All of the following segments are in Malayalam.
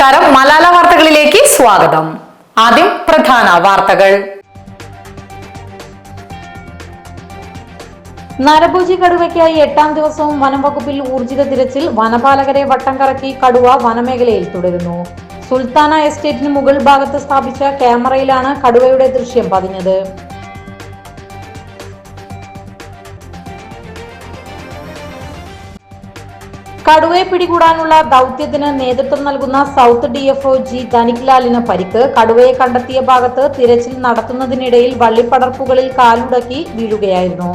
നമസ്കാരം. മലാല വാർത്തകളിലേക്ക് സ്വാഗതം. ആദ്യം പ്രധാന വാർത്തകൾ. നരഭോജി കടുവയ്ക്കായി എട്ടാം ദിവസവും വനംവകുപ്പിൽ ഊർജിത തിരച്ചിൽ. വനപാലകരെ വട്ടം കറക്കി കടുവ വനമേഖലയിൽ തുടരുന്നു. സുൽത്താന എസ്റ്റേറ്റിന് മുകൾ ഭാഗത്ത് സ്ഥാപിച്ച ക്യാമറയിലാണ് കടുവയുടെ ദൃശ്യം പതിഞ്ഞത്. കടുവയെ പിടികൂടാനുള്ള ദൗത്യത്തിന് നേതൃത്വം നൽകുന്ന സൗത്ത് ഒ ജി ധനിക്ലാലിന് പരിക്ക്. കടുവയെ കണ്ടെത്തിയ ഭാഗത്ത് തിരച്ചിൽ നടത്തുന്നതിനിടയിൽ വള്ളിപ്പടർപ്പുകളിൽ കാലുടക്കി വീഴുകയായിരുന്നു.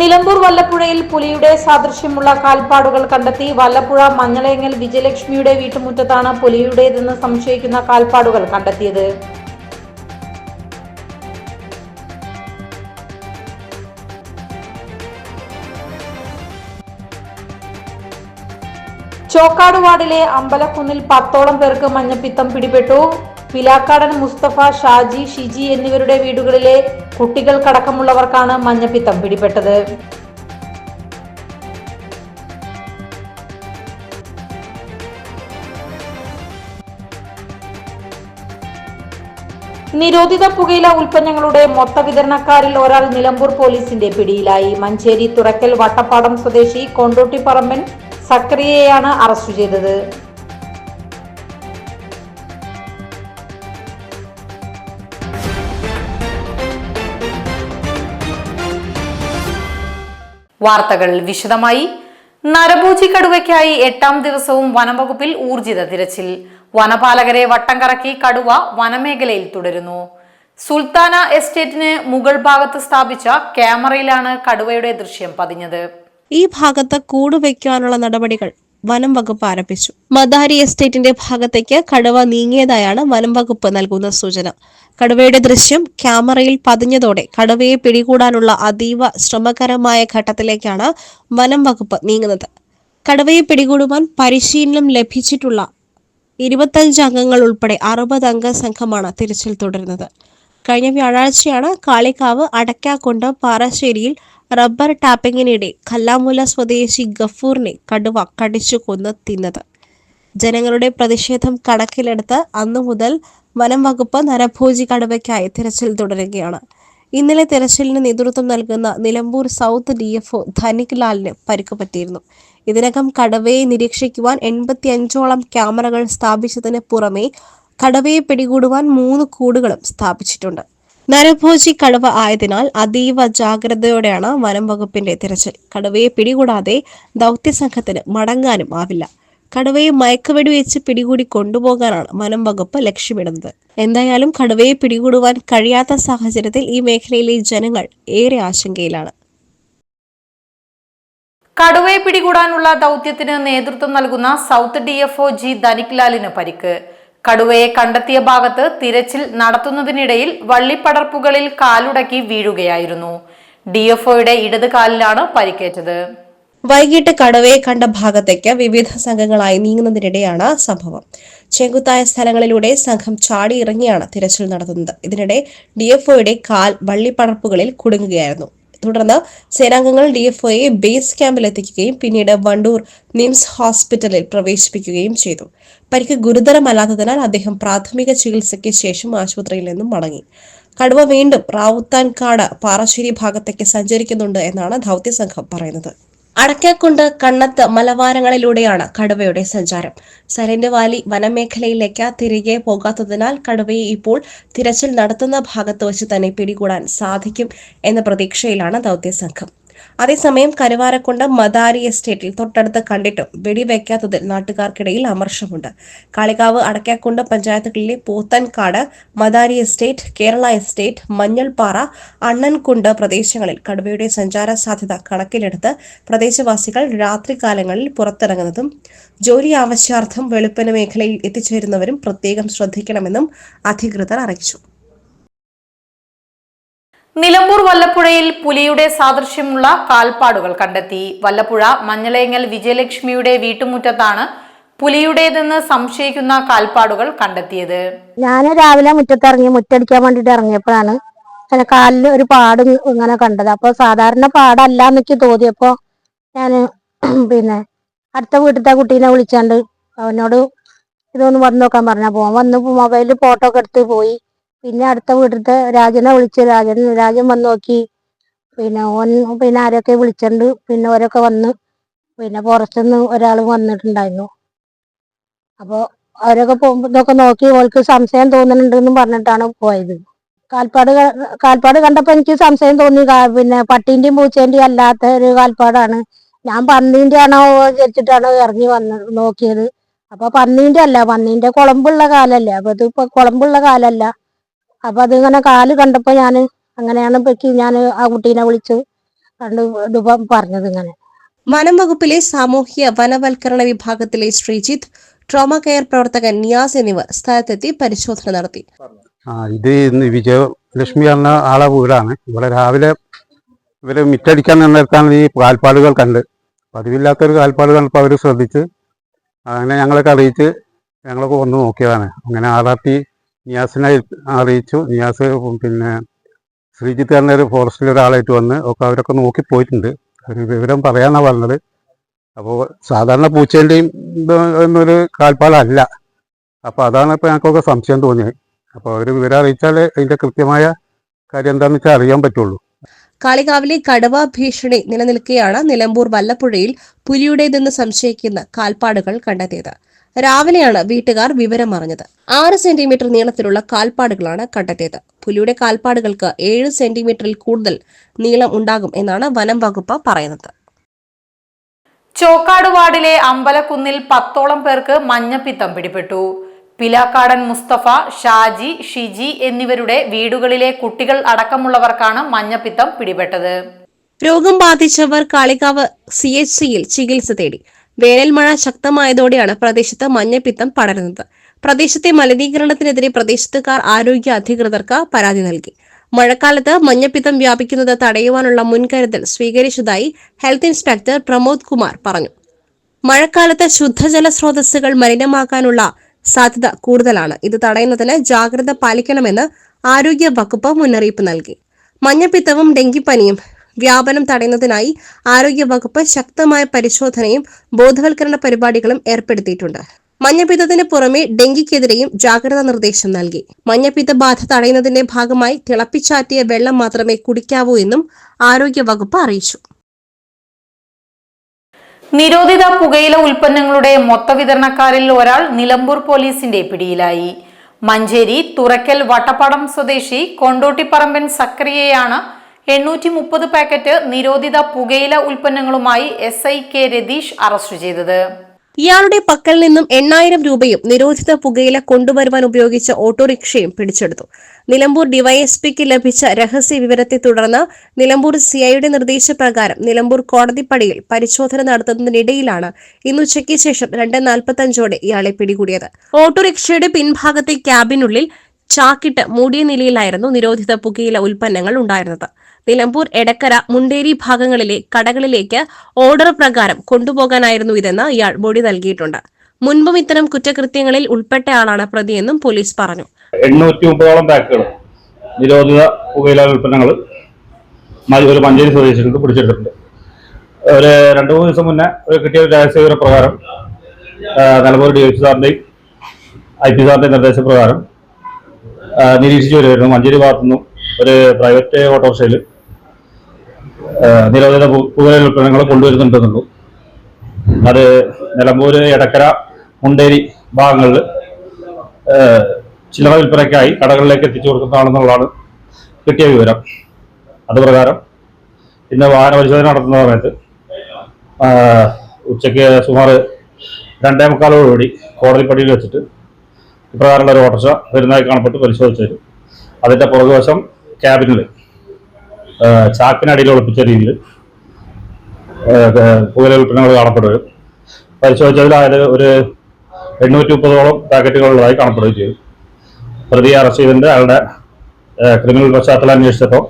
നിലമ്പൂർ വല്ലപ്പുഴയിൽ പുലിയുടെ സാദൃശ്യമുള്ള കാൽപ്പാടുകൾ കണ്ടെത്തി വല്ലപ്പുഴ മഞ്ഞളേങ്ങൽ വിജയലക്ഷ്മിയുടെ വീട്ടുമുറ്റത്താണ് പുലിയുടേതെന്ന് സംശയിക്കുന്ന കാൽപ്പാടുകൾ കണ്ടെത്തിയത്. ചോക്കാട് വാർഡിലെ അമ്പലക്കുന്നിൽ പത്തോളം പേർക്ക് മഞ്ഞപ്പിത്തം പിടിപെട്ടു. പിലാക്കാടൻ മുസ്തഫ ഷാജി ഷിജി എന്നിവരുടെ വീടുകളിലെ കുട്ടികൾക്കടക്കമുള്ളവർക്കാണ് മഞ്ഞപ്പിത്തം പിടിപെട്ടത്. നിരോധിത പുകയില ഉൽപ്പന്നങ്ങളുടെ മൊത്ത വിതരണക്കാരിൽ ഒരാൾ നിലമ്പൂർ പോലീസിന്റെ പിടിയിലായി. മഞ്ചേരി തുറക്കൽ വട്ടപ്പാടം സ്വദേശി കൊണ്ടോട്ടിപ്പറമ്പൻ സക്രിയയെയാണ് അറസ്റ്റ് ചെയ്തത്. വാർത്തകൾ വിശദമായി. നരഭൂജി കടുവയ്ക്കായി എട്ടാം ദിവസവും വനംവകുപ്പിൽ ഊർജിത തിരച്ചിൽ. വനപാലകരെ വട്ടം കറക്കി കടുവ വനമേഖലയിൽ തുടരുന്നു. സുൽത്താന എസ്റ്റേറ്റിന് മുകൾ ഭാഗത്ത് സ്ഥാപിച്ച ക്യാമറയിലാണ് കടുവയുടെ ദൃശ്യം പതിഞ്ഞത്. ഈ ഭാഗത്ത് കൂട് വയ്ക്കാനുള്ള നടപടികൾ വനം വകുപ്പ് ആരംഭിച്ചു. മദാരി എസ്റ്റേറ്റിന്റെ ഭാഗത്തേക്ക് കടുവ നീങ്ങിയതായാണ് വനം വകുപ്പ് നൽകുന്ന സൂചന. കടുവയുടെ ദൃശ്യം ക്യാമറയിൽ പതിഞ്ഞതോടെ കടുവയെ പിടികൂടാനുള്ള അതീവ ശ്രമകരമായ ഘട്ടത്തിലേക്കാണ് വനം വകുപ്പ് നീങ്ങുന്നത്. കടുവയെ പിടികൂടുവാൻ പരിശീലനം ലഭിച്ചിട്ടുള്ള ഇരുപത്തഞ്ച് അംഗങ്ങൾ ഉൾപ്പെടെ അറുപത് അംഗ സംഘമാണ് തിരച്ചിൽ തുടരുന്നത്. കഴിഞ്ഞ വ്യാഴാഴ്ചയാണ് കാളിക്കാവ് അടയ്ക്കാക്കുണ്ട് പാറശ്ശേരിയിൽ റബ്ബർ ടാപ്പിങ്ങിനിടെ കല്ലാമൂല സ്വദേശി ഗഫൂറിനെ കടുവ കടിച്ചു കൊന്ന് തിന്നത്. ജനങ്ങളുടെ പ്രതിഷേധം കണക്കിലെടുത്ത് അന്നു മുതൽ വനം വകുപ്പ് നരഭോജി കടുവയ്ക്കായി തിരച്ചിൽ തുടരുകയാണ്. ഇന്നലെ തിരച്ചിലിന് നേതൃത്വം നൽകുന്ന Nilambur south D F Dhanik ലാലിന് പരിക്ക് പറ്റിയിരുന്നു. ഇതിനകം കടവയെ നിരീക്ഷിക്കുവാൻ എൺപത്തി അഞ്ചോളം ക്യാമറകൾ സ്ഥാപിച്ചതിന് പുറമെ കടവയെ പിടികൂടുവാൻ മൂന്ന് കൂടുകളും സ്ഥാപിച്ചിട്ടുണ്ട്. നരഭോജി കടുവ ആയതിനാൽ അതീവ ജാഗ്രതയോടെയാണ് വനം വകുപ്പിന്റെ തിരച്ചിൽ. കടുവയെ പിടികൂടാതെ ദൗത്യസംഘത്തിന് മടങ്ങാനും ആവില്ല. കടുവയെ മയക്കുവെടി വെച്ച് പിടികൂടി കൊണ്ടുപോകാനാണ് വനം വകുപ്പ് ലക്ഷ്യമിടുന്നത്. എന്തായാലും കടുവയെ പിടികൂടുവാൻ കഴിയാത്ത സാഹചര്യത്തിൽ ഈ മേഖലയിലെ ജനങ്ങൾ ഏറെ ആശങ്കയിലാണ്. കടുവയെ പിടികൂടാനുള്ള ദൗത്യത്തിന് നേതൃത്വം നൽകുന്ന south D F O G ധനിക്ലാലിന് പരിക്ക്. കടുവയെ കണ്ടെത്തിയ ഭാഗത്ത് തിരച്ചിൽ നടത്തുന്നതിനിടയിൽ വള്ളിപ്പടർപ്പുകളിൽ കാലുടക്കി വീഴുകയായിരുന്നു. ഡി എഫ് ഒയുടെ ഇടത് കാലിലാണ് പരിക്കേറ്റത്. വൈകിട്ട് കടവയെ കണ്ട ഭാഗത്തേക്ക് വിവിധ സംഘങ്ങളായി നീങ്ങുന്നതിനിടെയാണ് സംഭവം. ചെങ്കുത്തായ സ്ഥലങ്ങളിലൂടെ സംഘം ചാടി ഇറങ്ങിയാണ് തിരച്ചിൽ നടത്തുന്നത്. ഇതിനിടെ ഡിഎഫ്ഒയുടെ കാൽ വള്ളിപ്പടർപ്പുകളിൽ കുടുങ്ങുകയായിരുന്നു. തുടർന്ന് സേനാംഗങ്ങൾ ഡിഎഫ്ഒയെ ബേസ് ക്യാമ്പിൽ എത്തിക്കുകയും പിന്നീട് വണ്ടൂർ നിംസ് ഹോസ്പിറ്റലിൽ പ്രവേശിപ്പിക്കുകയും ചെയ്തു. പരിക്ക് ഗുരുതരമല്ലാത്തതിനാൽ അദ്ദേഹം പ്രാഥമിക ചികിത്സയ്ക്ക് ശേഷം ആശുപത്രിയിൽ നിന്നും മടങ്ങി. കടുവ വീണ്ടും റാവുത്താൻകാട് പാറശ്ശേരി ഭാഗത്തേക്ക് സഞ്ചരിക്കുന്നുണ്ട് എന്നാണ് ദൗത്യസംഘം പറയുന്നത്. അടയ്ക്കാക്കുണ്ട് കണ്ണത്ത് മലവാരങ്ങളിലൂടെയാണ് കടുവയുടെ സഞ്ചാരം. സൈലന്റ് വാലി വനമേഖലയിലേക്ക് തിരികെ പോകാത്തതിനാൽ കടുവയെ ഇപ്പോൾ തിരച്ചിൽ നടത്തുന്ന ഭാഗത്ത് വെച്ച് തന്നെ പിടികൂടാൻ സാധിക്കും എന്ന പ്രതീക്ഷയിലാണ് ദൗത്യസംഘം. അതേസമയം കരുവാരക്കുണ്ട് മദാരി എസ്റ്റേറ്റിൽ തൊട്ടടുത്ത് കണ്ടിട്ടും വെടിവെക്കാത്തതിൽ നാട്ടുകാർക്കിടയിൽ അമർഷമുണ്ട്. കാളികാവ് അടക്കാക്കുണ്ട് പഞ്ചായത്തുകളിലെ പോത്തൻകാട് മദാരി എസ്റ്റേറ്റ് കേരള എസ്റ്റേറ്റ് മഞ്ഞൾപ്പാറ അണ്ണൻകുണ്ട് പ്രദേശങ്ങളിൽ കടുവയുടെ സഞ്ചാര സാധ്യത കണക്കിലെടുത്ത് പ്രദേശവാസികൾ രാത്രികാലങ്ങളിൽ പുറത്തിറങ്ങുന്നതും ജോലി ആവശ്യാർത്ഥം വെളുപ്പിന് മേഖലയിൽ എത്തിച്ചേരുന്നവരും പ്രത്യേകം ശ്രദ്ധിക്കണമെന്നും അധികൃതർ അറിയിച്ചു. നിലമ്പൂർ വല്ലപ്പുഴയിൽ പുലിയുടെ സാദൃശ്യമുള്ള കാൽപ്പാടുകൾ കണ്ടെത്തി. വല്ലപ്പുഴ മഞ്ഞളേങ്ങൽ വിജയലക്ഷ്മിയുടെ വീട്ടുമുറ്റത്താണ് പുലിയുടേതെന്ന് സംശയിക്കുന്ന കാൽപ്പാടുകൾ കണ്ടെത്തിയത്. ഞാൻ രാവിലെ മുറ്റത്തിറങ്ങി മുറ്റടിക്കാൻ വേണ്ടിട്ട് ഇറങ്ങിയപ്പോഴാണ് അങ്ങനെ കാലിൽ ഒരു പാട് ഇങ്ങനെ കണ്ടത്. അപ്പൊ സാധാരണ പാടല്ല എന്നൊക്കെ തോന്നിയപ്പോ ഞാൻ പിന്നെ അടുത്ത വീട്ടിലത്തെ കുട്ടീനെ വിളിച്ചാണ്ട് അവനോട് ഇതൊന്ന് വന്ന് നോക്കാൻ പറഞ്ഞു പോവാൻ വന്ന് മൊബൈലിൽ ഫോട്ടോ ഒക്കെ എടുത്ത് പോയി. പിന്നെ അടുത്ത വീട്ടിലത്തെ രാജനെ വിളിച്ച് രാജൻ രാജൻ വന്ന് നോക്കി. പിന്നെ ഓൻ പിന്നെ ആരൊക്കെ വിളിച്ചിട്ടുണ്ട് പിന്നെ ഓരൊക്കെ വന്ന് പിന്നെ പുറത്തുനിന്ന് നിന്ന് ഒരാൾ വന്നിട്ടുണ്ടായിരുന്നു. അപ്പോൾ അവരൊക്കെ പോകുമ്പോ ഇതൊക്കെ നോക്കി ഓൾക്ക് സംശയം തോന്നുന്നുണ്ടെന്നും പറഞ്ഞിട്ടാണ് പോയത്. കാൽപ്പാട് കാൽപ്പാട് കണ്ടപ്പോ എനിക്ക് സംശയം തോന്നി. പിന്നെ പട്ടീന്റെയും പൂച്ചേന്റെയും അല്ലാത്ത ഒരു കാൽപ്പാടാണ്. ഞാൻ പന്നീന്റെ ആണോ വിചാരിച്ചിട്ടാണ് ഇറങ്ങി വന്ന് നോക്കിയത്. അപ്പോൾ പന്നീന്റെ അല്ല പന്നീന്റെ കുളമ്പുള്ള കാലല്ലേ. അപ്പൊ ഇത് ഇപ്പൊ കുളമ്പുള്ള കാലല്ല. അപ്പൊ അതിങ്ങനെ കാൽ കണ്ടപ്പോ ഞാൻ അങ്ങനെയാണ് പൊക്കി ഞാൻ ആ കുട്ടീനെ വിളിച്ചു കണ്ട് ഇതിപ്പം പറഞ്ഞത് ഇങ്ങനെ. വനം വകുപ്പിലെ സാമൂഹ്യ വനവൽക്കരണ വിഭാഗത്തിലെ ശ്രീജിത്ത് ട്രോമ കെയർ പ്രവർത്തകൻ നിയാസ് എന്നിവർ സ്ഥലത്തെത്തി പരിശോധന നടത്തി. ആ ഇത് ഇന്ന് വിജയലക്ഷ്മി എന്ന ആളെ വീടാണ്. ഇവിടെ രാവിലെ ഇവർ മിറ്റടിക്കാൻ നിന്നിടത്താണ് ഈ കാൽപ്പാടുകൾ കണ്ട്. പതിവില്ലാത്തൊരു കാൽപ്പാട് കണ്ടപ്പോൾ അവർ ശ്രദ്ധിച്ച് അങ്ങനെ ഞങ്ങളൊക്കെ അറിയിച്ച് ഞങ്ങളൊക്കെ വന്ന് നോക്കിയതാണ്. അങ്ങനെ ആറാട്ടി നിയാസിനെ അറിയിച്ചു. നിയാസ് പിന്നെ ശ്രീജിത്ത് പറഞ്ഞ ഒരു ഫോറസ്റ്റിൽ ഒരാളായിട്ട് വന്ന് ഒക്കെ അവരൊക്കെ നോക്കി പോയിട്ടുണ്ട്. ഒരു വിവരം പറയാന്നാ പറഞ്ഞത്. അപ്പോൾ സാധാരണ പൂച്ചേന്റെയും എന്നൊരു കാൽപ്പാടല്ല അപ്പോൾ അതാണ് ഇപ്പോൾ ഞങ്ങൾക്കൊക്കെ സംശയം തോന്നിയത്. അപ്പോൾ അവർ വിവരം അറിയിച്ചാൽ അതിന്റെ കൃത്യമായ കാര്യം എന്താണെന്ന് വെച്ചാൽ അറിയാൻ പറ്റുള്ളൂ. കാളികാവിലെ കടുവ ഭീഷണി നിലനിൽക്കെയാണ് നിലമ്പൂർ വല്ലപ്പുഴയിൽ പുലിയുടേതെന്ന് സംശയിക്കുന്ന കാൽപ്പാടുകൾ കണ്ടെത്തിയത്. രാവിലെയാണ് വീട്ടുകാർ വിവരം അറിഞ്ഞത്. ആറ് സെന്റിമീറ്റർ നീളത്തിലുള്ള കാൽപ്പാടുകളാണ് കണ്ടെത്തിയത്. പുലിയുടെ കാൽപ്പാടുകൾക്ക് ഏഴ് സെന്റിമീറ്ററിൽ കൂടുതൽ നീളം ഉണ്ടാകും എന്നാണ് വനം വകുപ്പ് പറയുന്നത്. ചോക്കാട് വാർഡിലെ അമ്പലക്കുന്നിൽ പത്തോളം പേർക്ക് മഞ്ഞപ്പിത്തം പിടിപെട്ടു. പിലാക്കാടൻ മുസ്തഫ ഷാജി ഷിജി എന്നിവരുടെ വീടുകളിലെ കുട്ടികൾ അടക്കമുള്ളവർക്കാണ് മഞ്ഞപ്പിത്തം പിടിപെട്ടത്. രോഗം ബാധിച്ചവർ കാളികാവ് സി എച്ച് സിയിൽ ചികിത്സ തേടി. വേനൽ മഴ ശക്തമായതോടെയാണ് പ്രദേശത്ത് മഞ്ഞപ്പിത്തം പടരുന്നത്. പ്രദേശത്തെ മലിനീകരണത്തിനെതിരെ പ്രദേശത്തുകാർ ആരോഗ്യ അധികൃതർക്ക് പരാതി നൽകി. മഴക്കാലത്ത് മഞ്ഞപ്പിത്തം വ്യാപിക്കുന്നത് തടയുവാനുള്ള മുൻകരുതൽ സ്വീകരിച്ചതായി ഹെൽത്ത് ഇൻസ്പെക്ടർ പ്രമോദ് കുമാർ പറഞ്ഞു. മഴക്കാലത്ത് ശുദ്ധജല സ്രോതസ്സുകൾ മലിനമാക്കാനുള്ള സാധ്യത കൂടുതലാണ്. ഇത് തടയുന്നതിന് ജാഗ്രത പാലിക്കണമെന്ന് ആരോഗ്യ വകുപ്പ് മുന്നറിയിപ്പ് നൽകി. മഞ്ഞപ്പിത്തവും ഡെങ്കിപ്പനിയും വ്യാപനം തടയുന്നതിനായി ആരോഗ്യ വകുപ്പ് ശക്തമായ പരിശോധനയും ബോധവൽക്കരണ പരിപാടികളും ഏർപ്പെടുത്തിയിട്ടുണ്ട്. മഞ്ഞപ്പിത്തത്തിന് പുറമെ ഡെങ്കിക്കെതിരെയും ജാഗ്രതാ നിർദ്ദേശം നൽകി. മഞ്ഞപ്പിത്ത ബാധ തടയുന്നതിന്റെ ഭാഗമായി തിളപ്പിച്ചാറ്റിയ വെള്ളം മാത്രമേ കുടിക്കാവൂ എന്നും ആരോഗ്യ വകുപ്പ് അറിയിച്ചു. നിരോധിത പുകയില ഉൽപ്പന്നങ്ങളുടെ മൊത്തവിതരണക്കാരിൽ ഒരാൾ നിലമ്പൂർ പോലീസിന്റെ പിടിയിലായി. മഞ്ചേരി തുറക്കൽ വട്ടപ്പാടം സ്വദേശി കൊണ്ടോട്ടിപ്പറമ്പൻ സക്രിയയാണ് എണ്ണൂറ്റി മുപ്പത് പാക്കറ്റ് നിരോധിത പുകയില ഉൽപ്പന്നങ്ങളുമായി S I K Ratheesh arrest ചെയ്തത്. ഇയാളുടെ പക്കൽ നിന്നും എണ്ണായിരം രൂപയും നിരോധിത പുകയില കൊണ്ടുവരുവാൻ ഉപയോഗിച്ച ഓട്ടോറിക്ഷയും പിടിച്ചെടുത്തു. നിലമ്പൂർ ഡിവൈഎസ്പിക്ക് ലഭിച്ച രഹസ്യ വിവരത്തെ തുടർന്ന് നിലമ്പൂർ സിഐയുടെ നിർദ്ദേശപ്രകാരം നിലമ്പൂർ കോടതിപ്പടിയിൽ പരിശോധന നടത്തുന്നതിനിടയിലാണ് ഇന്നുച്ചയ്ക്ക് ശേഷം രണ്ട് നാൽപ്പത്തഞ്ചോടെ ഇയാളെ പിടികൂടിയത്. ഓട്ടോറിക്ഷയുടെ പിൻഭാഗത്തെ ക്യാബിനുള്ളിൽ ചാക്കിട്ട് മൂടിയ നിലയിലായിരുന്നു നിരോധിത പുകയില ഉൽപ്പന്നങ്ങൾ ഉണ്ടായിരുന്നത്. നിലമ്പൂർ എടക്കര മുണ്ടേരി ഭാഗങ്ങളിലെ കടകളിലേക്ക് ഓർഡർ പ്രകാരം കൊണ്ടുപോകാനായിരുന്നു ഇതെന്ന് ഇയാൾ മൊഴി നൽകിയിട്ടുണ്ട്. മുൻപും ഇത്തരം കുറ്റകൃത്യങ്ങളിൽ ഉൾപ്പെട്ടയാളാണ് പ്രതിയെന്നും പോലീസ് പറഞ്ഞു. എണ്ണൂറ്റി മുപ്പതോളം പാക്കുകൾ നിരോധിത പുകയില ഉൽപ്പന്നങ്ങൾ ഒരു മഞ്ചേരി സ്വദേശികൾക്ക് പിടിച്ചെടുത്തിട്ടുണ്ട്. ഒരു രണ്ടു മൂന്ന് ദിവസം മുന്നേ ഒരു കിട്ടിയ ഒരു രഹസ്യ പ്രകാരം നിലമ്പൂർ ഡി എഫ് സാറിന്റെയും ഐ പി സാറിന്റെയും നിർദ്ദേശപ്രകാരം നിരീക്ഷിച്ചു വരുമായിരുന്നു. മഞ്ചേരി ഭാഗത്തുനിന്നും ഒരു പ്രൈവറ്റ് ഓട്ടോറിക്ഷയിൽ നിരോധിത പുകയില ഉൽപ്പന്നങ്ങൾ കൊണ്ടുവരുന്നുണ്ടെന്നുള്ളൂ. അത് നിലമ്പൂര് എടക്കര മുണ്ടേരി ഭാഗങ്ങളിൽ ചില്ലറ വിൽപ്പനയ്ക്കായി കടകളിലേക്ക് എത്തിച്ചു കൊടുക്കുന്നതാണെന്നുള്ളതാണ് കിട്ടിയ വിവരം. അതുപ്രകാരം ഇന്ന് വാഹന പരിശോധന നടത്തുന്ന സമയത്ത് ഉച്ചയ്ക്ക് സുമാർ രണ്ടേ മുക്കാലോടുകൂടി കോടതിപ്പടിയിൽ വെച്ചിട്ട് ഇപ്രകാരമുള്ള ഒരു ഓട്ടർച്ച വരുന്നതായി കാണപ്പെട്ട് പരിശോധിച്ചു തരും അതിന്റെ പുറകുവശം ക്യാബിനിൽ ചാക്കിനടിയിൽ ഒളിപ്പിച്ച രീതിയിൽ പുകയില ഉൽപ്പന്നങ്ങൾ കാണപ്പെടുകയും പരിശോധിച്ചതിൽ അതിൽ ഒരു എണ്ണൂറ്റി മുപ്പതോളം പാക്കറ്റുകളുള്ളതായി കാണപ്പെടുകയും ചെയ്തു പ്രതിയെ അറസ്റ്റ് ചെയ്തിട്ടുണ്ട് അയാളുടെ ക്രിമിനൽ പശ്ചാത്തലം അന്വേഷിച്ചപ്പോൾ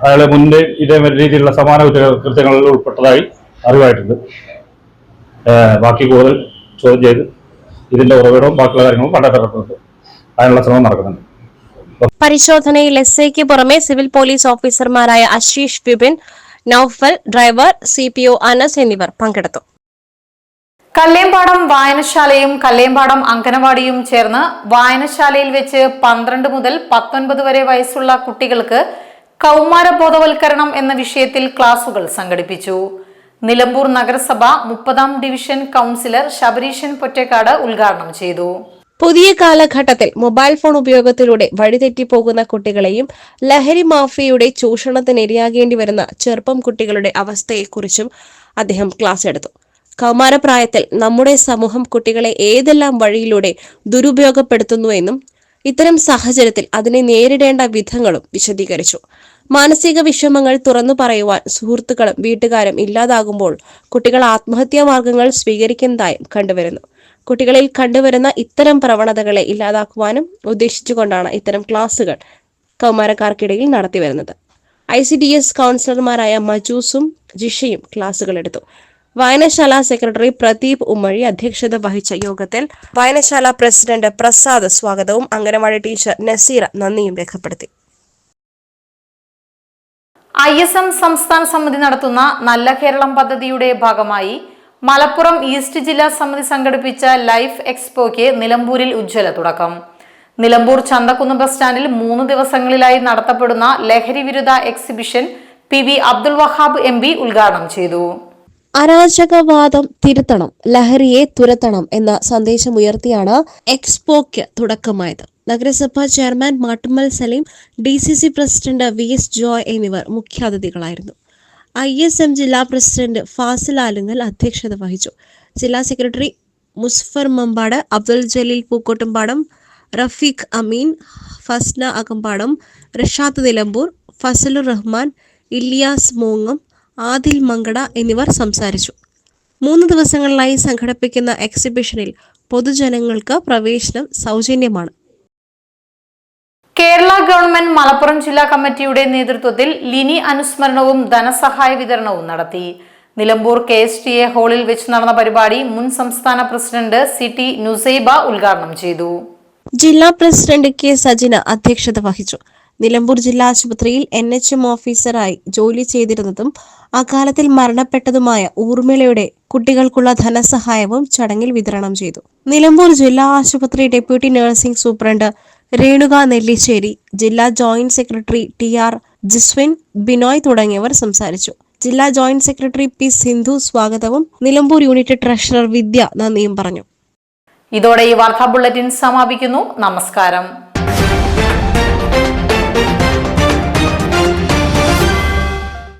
അയാൾ മുൻപ് ഇതേ രീതിയിലുള്ള സമാന കുറ്റകൃത്യങ്ങളിൽ ഉൾപ്പെട്ടതായി അറിവായിട്ടുണ്ട്. ബാക്കി കൂടുതൽ ചോദ്യം ചെയ്ത് ഇതിന്റെ ഉറവിടവും ബാക്കിയുള്ള കാര്യങ്ങളും കണ്ടെത്തിയിട്ടുണ്ട് അതിനുള്ള ശ്രമം നടക്കുന്നുണ്ട്. പരിശോധനയിൽ എസ് ഐക്ക് പുറമെ സിവിൽ പോലീസ് ഓഫീസർമാരായ Ashish Vipin Noufal driver C P O Anas എന്നിവർ പങ്കെടുത്തു. കല്ലേമ്പാടം വായനശാലയും കല്ലേമ്പാടം അങ്കനവാടിയും ചേർന്ന് വായനശാലയിൽ വെച്ച് പന്ത്രണ്ട് മുതൽ പത്തൊൻപത് വരെ വയസ്സുള്ള കുട്ടികൾക്ക് കൗമാര ബോധവൽക്കരണം എന്ന വിഷയത്തിൽ ക്ലാസുകൾ സംഘടിപ്പിച്ചു. നിലമ്പൂർ നഗരസഭ മുപ്പതാം ഡിവിഷൻ കൗൺസിലർ ശബരീശൻ പൊറ്റേക്കാട് ഉദ്ഘാടനം ചെയ്തു. പുതിയ കാലഘട്ടത്തിൽ മൊബൈൽ ഫോൺ ഉപയോഗത്തിലൂടെ വഴിതെറ്റിപ്പോകുന്ന കുട്ടികളെയും ലഹരി മാഫിയയുടെ ചൂഷണത്തിനിരയാകേണ്ടി വരുന്ന ചെറുപ്പം കുട്ടികളുടെ അവസ്ഥയെക്കുറിച്ചും അദ്ദേഹം ക്ലാസ് എടുത്തു. കൗമാരപ്രായത്തിൽ നമ്മുടെ സമൂഹം കുട്ടികളെ ഏതെല്ലാം വഴിയിലൂടെ ദുരുപയോഗപ്പെടുത്തുന്നുവെന്നും ഇത്തരം സാഹചര്യത്തിൽ അതിനെ നേരിടേണ്ട വിധങ്ങളും വിശദീകരിച്ചു. മാനസിക വിഷമങ്ങൾ തുറന്നു പറയുവാൻ സുഹൃത്തുക്കളും വീട്ടുകാരും ഇല്ലാതാകുമ്പോൾ കുട്ടികൾ ആത്മഹത്യാ മാർഗങ്ങൾ സ്വീകരിക്കുന്നതായും കണ്ടുവരുന്നു. കുട്ടികളിൽ കണ്ടുവരുന്ന ഇത്തരം പ്രവണതകളെ ഇല്ലാതാക്കുവാനും ഉദ്ദേശിച്ചുകൊണ്ടാണ് ഇത്തരം ക്ലാസുകൾ കൗമാരക്കാർക്കിടയിൽ നടത്തിവരുന്നത്. ഐ സി ഡി എസ് കൗൺസിലർമാരായ മജൂസും ജിഷയും ക്ലാസുകൾ എടുത്തു. വായനശാല സെക്രട്ടറി പ്രദീപ് ഉമ്മഴി അധ്യക്ഷത വഹിച്ച യോഗത്തിൽ വായനശാല പ്രസിഡന്റ് പ്രസാദ് സ്വാഗതവും അംഗനവാടി ടീച്ചർ നസീറ നന്ദിയും രേഖപ്പെടുത്തി. ഐ എസ് എം സംസ്ഥാന സമിതി നടത്തുന്ന നല്ല കേരളം പദ്ധതിയുടെ ഭാഗമായി മലപ്പുറം ഈസ്റ്റ് ജില്ലാ സമിതി സംഘടിപ്പിച്ച ലൈഫ് എക്സ്പോയ്ക്ക് നിലമ്പൂരിൽ ഉജ്ജ്വല തുടക്കം. നിലമ്പൂർ ചന്തക്കുന്ന് ബസ് സ്റ്റാൻഡിൽ മൂന്ന് ദിവസങ്ങളിലായി നടത്തപ്പെടുന്ന ലഹരി വിരുദ്ധ exhibition P V Abdul Wahab M ഉദ്ഘാടനം ചെയ്തു. അരാജകവാദം തിരുത്തണം ലഹരിയെ തുരത്തണം എന്ന സന്ദേശം ഉയർത്തിയാണ് എക്സ്പോയ്ക്ക് തുടക്കമായത്. നഗരസഭാ chairman Mattummal Saleem D C C president V S Joy എന്നിവർ മുഖ്യാതിഥികളായിരുന്നു. ഐ എസ് എം ജില്ലാ പ്രസിഡന്റ് ഫാസിൽ ആലുങ്ങൽ അധ്യക്ഷത വഹിച്ചു. ജില്ലാ സെക്രട്ടറി മുസ്ഫർ മമ്പാട് അബ്ദുൽ ജലീൽ പൂക്കോട്ടുംപാടം റഫീഖ് അമീൻ ഫസ്ന അകമ്പാടം റിഷാദ് നിലമ്പൂർ ഫസലുർ റഹ്മാൻ ഇല്യാസ് മോങ്ങം ആദിൽ മങ്കട എന്നിവർ സംസാരിച്ചു. മൂന്ന് ദിവസങ്ങളിലായി സംഘടിപ്പിക്കുന്ന എക്സിബിഷനിൽ പൊതുജനങ്ങൾക്ക് പ്രവേശനം സൗജന്യമാണ്. കേരള ഗവൺമെന്റ് മലപ്പുറം ജില്ലാ കമ്മിറ്റിയുടെ നേതൃത്വത്തിൽ ലിനി അനുസ്മരണവും ധനസഹായ വിതരണവും നടത്തി. Nilambur K S T A ഹാളിൽ വെച്ച് നടന്ന പരിപാടി മുൻ സംസ്ഥാന പ്രസിഡന്റ് സി ടി നുസൈബ ഉദ്ഘാടനം ചെയ്തു. ജില്ലാ പ്രസിഡന്റ് കെ സജിന അധ്യക്ഷത വഹിച്ചു. നിലമ്പൂർ ജില്ലാ ആശുപത്രിയിൽ എൻ എച്ച് എം ഓഫീസറായി ജോലി ചെയ്തിരുന്നതും അക്കാലത്തിൽ മരണപ്പെട്ടതുമായ ഊർമിളയുടെ കുട്ടികൾക്കുള്ള ധനസഹായവും ചടങ്ങിൽ വിതരണം ചെയ്തു. നിലമ്പൂർ ജില്ലാ ആശുപത്രി deputy nursing superintendent Renuka Nellissery ജില്ലാ joint secretary T R Jiswin Binoy തുടങ്ങിയവർ സംസാരിച്ചു. ജില്ലാ ജോയിന്റ് സെക്രട്ടറി പി സിന്ധു സ്വാഗതവും നിലമ്പൂർ യൂണിറ്റ് ട്രഷറർ വിദ്യ നന്ദിയും പറഞ്ഞു. ഇതോടെ ഈ വാർത്താ ബുള്ളറ്റിൻ സമാപിക്കുന്നു. നമസ്കാരം.